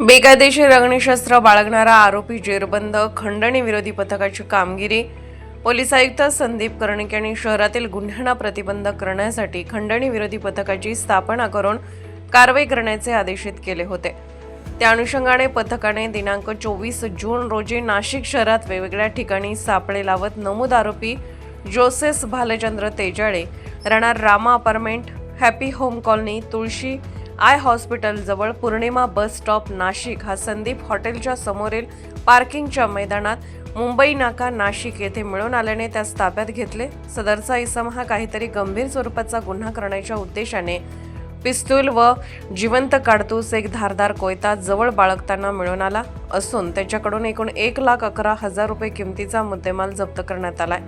बेकायदेशीर अग्निशस्त्र बाळगणारा आरोपी जेरबंद खंडणी विरोधी पथकाची कामगिरी. पोलीस आयुक्त संदीप कर्णिक यांनी शहरातील गुन्ह्यांना प्रतिबंध करण्यासाठी खंडणी विरोधी पथकाची स्थापना करून कारवाई करण्याचे आदेशित केले होते. त्या अनुषंगाने पथकाने दिनांक चोवीस जून रोजी नाशिक शहरात वेगवेगळ्या ठिकाणी सापळे लावत नमूद आरोपी जोसेस भालचंद्र तेजाळे राहणार Rama apartment happy home colony Tulshi eye हॉस्पिटलजवळ Purnima bus stop Nashik हा संदीप हॉटेलच्या समोरील पार्किंगच्या मैदानात मुंबई नाका नाशिक येथे मिळून आल्याने त्यास ताब्यात घेतले. सदरचा इसम हा काहीतरी गंभीर स्वरूपाचा गुन्हा करण्याच्या उद्देशाने पिस्तूल व जिवंत काडतूस एक धारदार कोयता जवळ बाळगताना मिळून आला असून त्याच्याकडून एकूण एक लाख अकरा हजार रुपये किमतीचा मुद्देमाल जप्त करण्यात आलाय.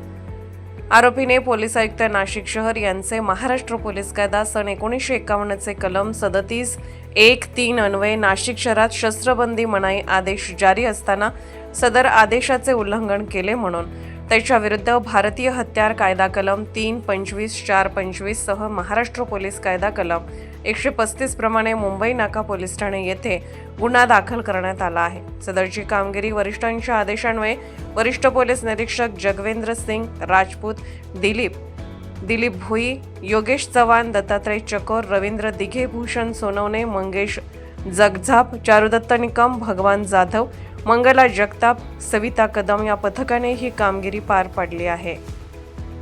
आरोपीने पोलीस आयुक्त नाशिक शहर यांचे महाराष्ट्र पोलीस कायदा सन एकोणीसशे एकावन्नचे कलम सदतीस एक तीन अन्वये नाशिक शहरात शस्त्रबंदी मनाई आदेश जारी असताना सदर आदेशाचे उल्लंघन केले म्हणून त्याच्या विरुद्ध भारतीय हत्यार कायदा कलम तीन पंचवीस चार पंचवीस सह महाराष्ट्र पोलीस कायदा कलम एकशे पस्तीस प्रमाणे मुंबई नाका पोलीस ठाणे येथे गुन्हा दाखल करण्यात आला आहे. सदरची कामगिरी वरिष्ठांच्या आदेशान्वये वरिष्ठ पोलीस निरीक्षक जगवेंद्र सिंग राजपूत दिलीप दिलीप भुई योगेश चव्हाण दत्तात्रय चकोर रवींद्र दिघे भूषण सोनवणे मंगेश जगझाप चारुदत्त निकम भगवान जाधव मंगला जगताप सविता कदम या पथकाने ही कामगिरी पार पाडली आहे.